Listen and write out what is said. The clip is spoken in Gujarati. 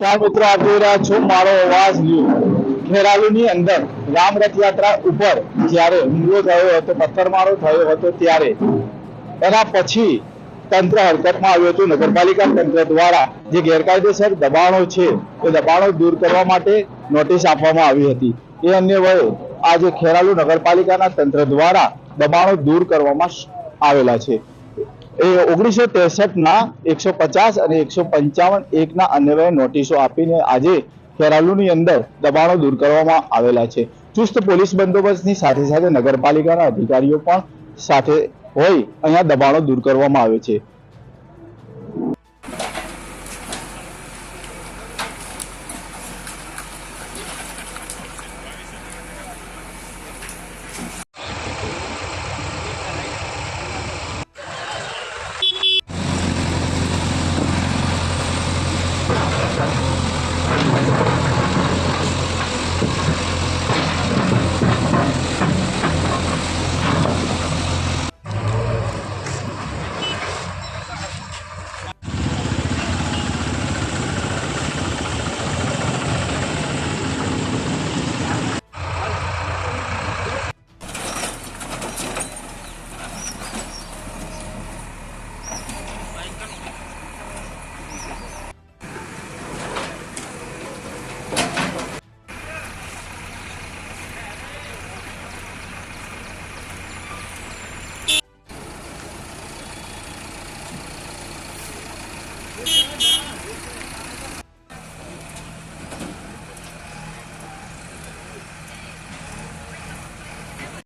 ચાર મિત્રો આપ રહ્યા છો મારો અવાજ ખેરાલુની અંદર રામ રથયાત્રા ઉપર જ્યારે હુમલો થયો હતો, પથ્થરમારો થયો હતો ત્યારે. એના પછી તંત્ર હરકતમાં આવ્યું હતું. નગરપાલિકા તંત્ર દ્વારા જે ગેરકાયદેસર દબાણો છે, એ દબાણો દૂર કરવા માટે નોટિસ આપવામાં આવી હતી. એ અન્વયે આજે ખેરાલુ નગરપાલિકાના તંત્ર દ્વારા દબાણો દૂર કરવામાં આવેલા છે. એ ઓગણીસો ત્રેસઠના એકસો પચાસ અને એકસો પંચાવન એકના અન્વયે નોટિસો આપીને આજે ખેરાલુની અંદર દબાણો દૂર કરવામાં આવેલા છે. ચુસ્ત પોલીસ બંદોબસ્તની સાથે સાથે નગરપાલિકાના અધિકારીઓ પણ સાથે હોય, અહીંયા દબાણો દૂર કરવામાં આવે છે. Gracias.